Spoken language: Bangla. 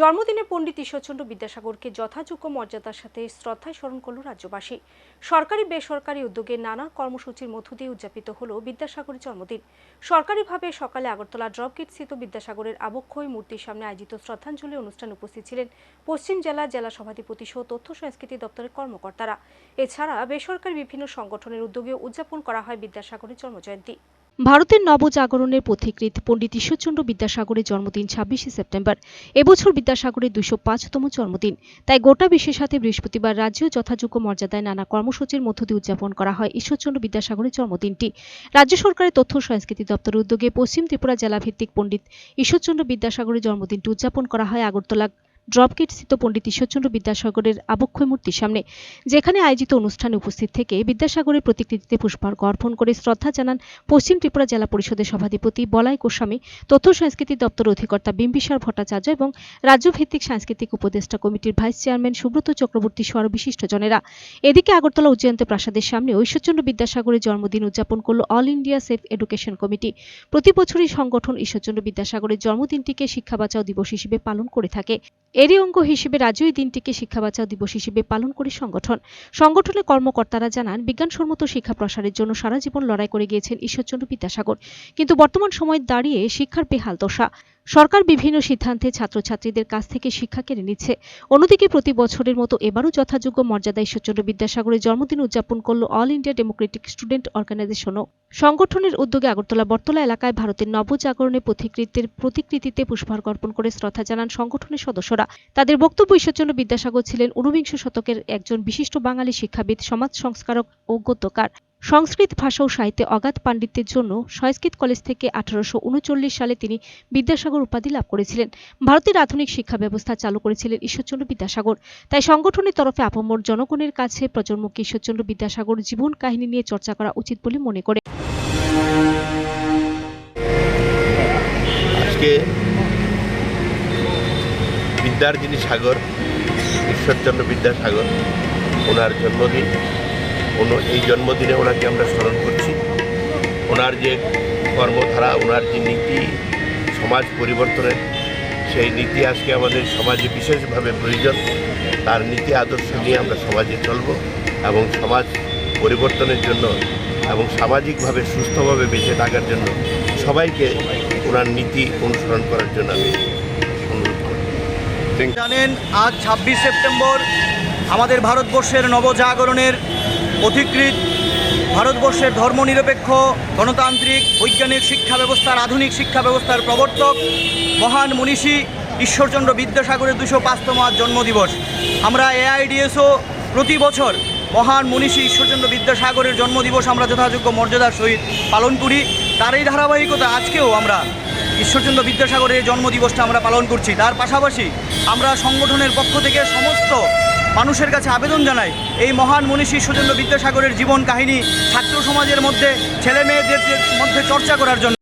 জন্মদিনে পণ্ডিত ঈশ্বরচন্দ্র বিদ্যাসাগরকে যথাযোগ্য মর্যাদার সাথে শ্রদ্ধায় স্মরণ করল রাজ্যবাসী। সরকারি, বেসরকারি উদ্যোগে নানা কর্মসূচির মধ্য দিয়ে উদযাপিত হল বিদ্যাসাগরের জন্মদিন। সরকারিভাবে সকালে আগরতলা ড্রপগেট স্থিত বিদ্যাসাগরের আবক্ষয় মূর্তির সামনে আয়োজিত শ্রদ্ধাঞ্জলি অনুষ্ঠানে উপস্থিত ছিলেন পশ্চিম জেলা জেলা সভাধিপতি সহ তথ্য সংস্কৃতি দপ্তরের কর্মকর্তারা। এছাড়া বেসরকারি বিভিন্ন সংগঠনের উদ্যোগেও উদযাপন করা হয় বিদ্যাসাগরের জন্মজয়ন্তী। ভারতের নবজাগরণের পথিকৃৎ পণ্ডিত ঈশ্বরচন্দ্র বিদ্যাসাগরের জন্মদিন ছাব্বিশে সেপ্টেম্বর। এবছর বিদ্যাসাগরের দুশো পাঁচতম জন্মদিন। তাই গোটা বিশ্বের সাথে বৃহস্পতিবার রাজ্যেও যথাযোগ্য মর্যাদায় নানা কর্মসূচির মধ্য দিয়ে উদযাপন করা হয় ঈশ্বরচন্দ্র বিদ্যাসাগরের জন্মদিনটি। রাজ্য সরকারের তথ্য সংস্কৃতি দপ্তরের উদ্যোগে পশ্চিম ত্রিপুরা জেলাভিত্তিক পণ্ডিত ঈশ্বরচন্দ্র বিদ্যাসাগরের জন্মদিনটি উদযাপন করা হয় আগরতলা ড্রপগেট স্থিত পণ্ডিত ঈশ্বরচন্দ্র বিদ্যাসাগরের আবক্ষয় মূর্তির সামনে, যেখানে আয়োজিত অনুষ্ঠানে উপস্থিত থেকে বিদ্যাসাগরের প্রতিকৃতিতে পুষ্পার্ঘ অর্পণ করে শ্রদ্ধা জানান পশ্চিম ত্রিপুরা জেলা পরিষদের সভাধিপতি বলাই গোস্বামী, তথ্য সংস্কৃতি দপ্তর অধিকর্তা বিম্বিসার ভট্টাচার্য এবং রাজ্যভিত্তিক সাংস্কৃতিক উপদেষ্টা কমিটির ভাইস চেয়ারম্যান সুব্রত চক্রবর্তী সহ আরও বিশিষ্টজনেরা। এদিকে আগরতলা উজ্জয়ন্ত প্রাসাদের সামনে ঈশ্বরচন্দ্র বিদ্যাসাগরের জন্মদিন উদযাপন করল all India safe education committee. প্রতি বছরই সংগঠন ঈশ্বরচন্দ্র বিদ্যাসাগরের জন্মদিনটিকে শিক্ষা বাঁচাও দিবস হিসেবে পালন করে থাকে। এরই অঙ্গ হিসেবে রাজ্যই দিনটিকে শিক্ষা বাঁচাও দিবস হিসেবে পালন করে সংগঠন। সংগঠনের কর্মকর্তারা জানান, বিজ্ঞানসম্মত শিক্ষা প্রসারের জন্য সারা জীবন লড়াই করে গিয়েছেন ঈশ্বরচন্দ্র বিদ্যাসাগর। কিন্তু বর্তমান সময়ে দাঁড়িয়ে শিক্ষার বেহাল দশা। সরকার বিভিন্ন সিদ্ধান্তে ছাত্রছাত্রীদের কাছ থেকে শিক্ষা কেড়ে নিচ্ছে। অন্যদিকে প্রতি বছরের মতো এবারও যথাযোগ্য মর্যাদা ঈশ্বরচন্দ্র বিদ্যাসাগরের জন্মদিন উদযাপন করল অল ইন্ডিয়া ডেমোক্রেটিক স্টুডেন্ট অর্গানাইজেশনও। সংগঠনের উদ্যোগে আগরতলা বর্তলা এলাকায় ভারতের নবজাগরণের পথিকৃতের প্রতিকৃতিতে পুষ্পার্ঘ অর্পণ করে শ্রদ্ধা জানান সংগঠনের সদস্যরা। তাদের বক্তব্য ঈশ্বরচন্দ্র বিদ্যাসাগর ছিলেন ঊনবিংশ শতকের একজন বিশিষ্ট বাঙালি শিক্ষাবিদ, সমাজ সংস্কারক ও গদ্যকার। সংস্কৃত ভাষা ও সাহিত্যে অগাধ পাণ্ডিত্যের জন্য সংস্কৃত কলেজ থেকে আঠারোশো উনচল্লিশ সালে তিনি বিদ্যাসাগর উপাধি লাভ করেছিলেন। ভারতের আধুনিক শিক্ষা ব্যবস্থা চালু করেছিলেন ঈশ্বরচন্দ্র বিদ্যাসাগর। তাই সংগঠনের তরফে আপামর জনগণের কাছে প্রজন্মকে ঈশ্বরচন্দ্র বিদ্যাসাগর জীবন কাহিনী নিয়ে চর্চা করা উচিত বলে মনে করে। বিদ্যার যিনি সাগর, ঈশ্বরচন্দ্র বিদ্যাসাগর, ওনার জন্মদিন। এই জন্মদিনে ওনাকে আমরা স্মরণ করছি। ওনার যে কর্মধারা, ওনার যে নীতি, সমাজ পরিবর্তনের, সেই নীতি আজকে আমাদের সমাজে বিশেষভাবে প্রয়োজন। তার নীতি আদর্শ নিয়ে আমরা সমাজে চলব এবং সমাজ পরিবর্তনের জন্য এবং সামাজিকভাবে সুস্থভাবে বেঁচে থাকার জন্য সবাইকে ওনার নীতি অনুসরণ করার জন্য আমি জানেন, আজ ছাব্বিশ সেপ্টেম্বর আমাদের ভারতবর্ষের নবজাগরণের অধিকৃত ভারতবর্ষের ধর্মনিরপেক্ষ, গণতান্ত্রিক, বৈজ্ঞানিক শিক্ষা ব্যবস্থার, আধুনিক শিক্ষা ব্যবস্থার প্রবর্তক মহান মনীষী ঈশ্বরচন্দ্র বিদ্যাসাগরের দুশো পাঁচতম আজ জন্মদিবস। আমরা এআইডিএসও প্রতি বছর মহান মনীষী ঈশ্বরচন্দ্র বিদ্যাসাগরের জন্মদিবস আমরা যথাযোগ্য মর্যাদার সহিত পালন করি। তার এই ধারাবাহিকতা আজকেও আমরা ঈশ্বরচন্দ্র বিদ্যাসাগরের জন্মদিবসটা আমরা পালন করছি। তার পাশাপাশি আমরা সংগঠনের পক্ষ থেকে সমস্ত মানুষের কাছে আবেদন জানাই এই মহান মনীষী সুচেন্দ্র বিদ্যাসাগরের জীবন কাহিনী ছাত্র সমাজের মধ্যে ছেলে মেয়েদের মধ্যে চর্চা করার জন্য।